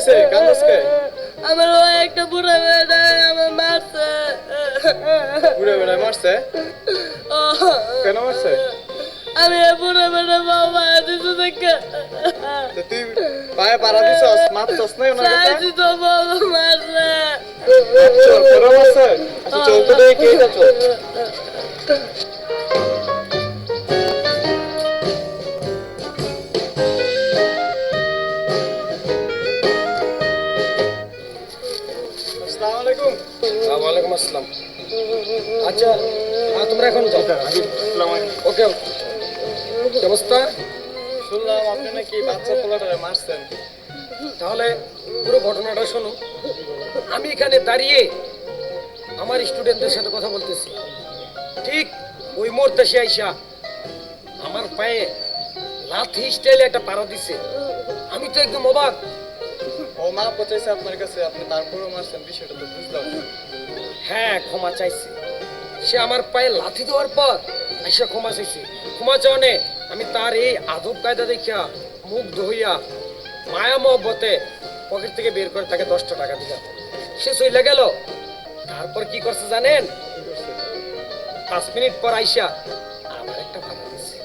কিসে কান্দসকে? আমার ওই একটা বুড়া বেড়া আমার মারছে। ঘুরে বেড়ায় মারছে? কেন মারছে? আমি বুড়া বেড়া বাবা দিতে দেখে। তুই পায়ে পাড়া দিছস? মারছস নাই ওনার কাছে? চাইছি তো বাবা মারছে চল তোরা মারছে? চল তো দেখি এটা চল আসসালামু আলাইকুম ওয়ালাইকুম আসসালাম। আচ্ছা হ্যাঁ, তোমরা এখন যাও। ওকে অবস্থা? শুনলাম আপনি নাকি বাচ্চা পোলাটারে মারছেন। তাহলে পুরো ঘটনাটা শোনো আমি এখানে দাঁড়িয়ে আমার স্টুডেন্টদের সাথে কথা বলতেছি। ঠিক ওই মুহূর্তে সে আইসা আমার পায়ে লাথি স্টাইলে একটা পাড়া দিছে। আমি তো একদম অবাক। ও মা পচাইছে আপনার কাছে আপনি তারপরেও মারছেন বিষয়টা তো বুঝলাম। হ্যাঁ ক্ষমা চাইছে। সে আমার পায়ে লাথি দেওয়ার পর আইসা ক্ষমা চাইছে। ক্ষমা চাওয়ানে আমি তার এই আদব কায়দা দেখিয়া মুগ্ধ হইয়া মায়া মহব্বতে পকেট থেকে বের করে তাকে দশটা টাকা দিলাম। সে চলে গেল। তারপর কি করছে জানেন? পাঁচ মিনিট পর আইসা আমার একটা ভাড়া দিছে।